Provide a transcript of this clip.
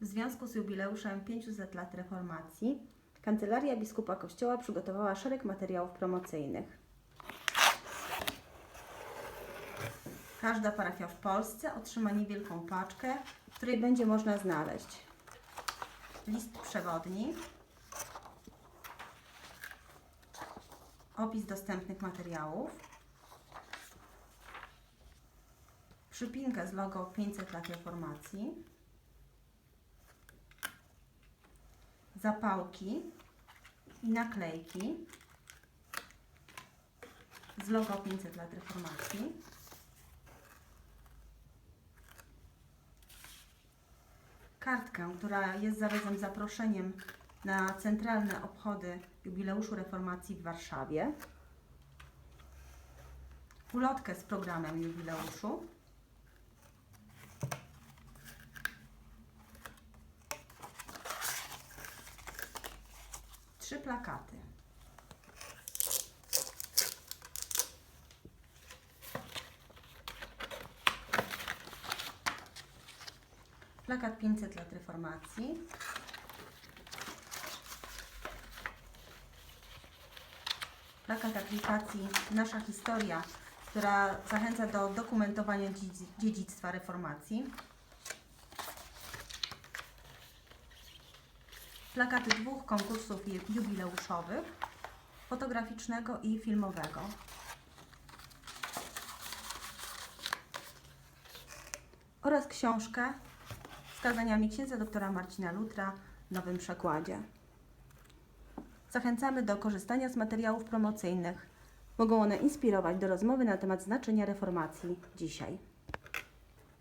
W związku z jubileuszem 500 lat reformacji, Kancelaria Biskupa Kościoła przygotowała szereg materiałów promocyjnych. Każda parafia w Polsce otrzyma niewielką paczkę, w której będzie można znaleźć. List przewodni, opis dostępnych materiałów, przypinkę z logo 500 lat reformacji, zapałki i naklejki z logo 500 lat reformacji. Kartkę, która jest zarazem zaproszeniem na centralne obchody jubileuszu reformacji w Warszawie. Ulotkę z programem jubileuszu. Trzy plakaty. Plakat 500 lat reformacji. Plakat aplikacji Nasza Historia, która zachęca do dokumentowania dziedzi- dziedzictwa reformacji. Plakaty dwóch konkursów ju- jubileuszowych, fotograficznego i filmowego. Oraz książkę z kazaniami księdza doktora Marcina Lutra w nowym przekładzie. Zachęcamy do korzystania z materiałów promocyjnych. Mogą one inspirować do rozmowy na temat znaczenia reformacji dzisiaj.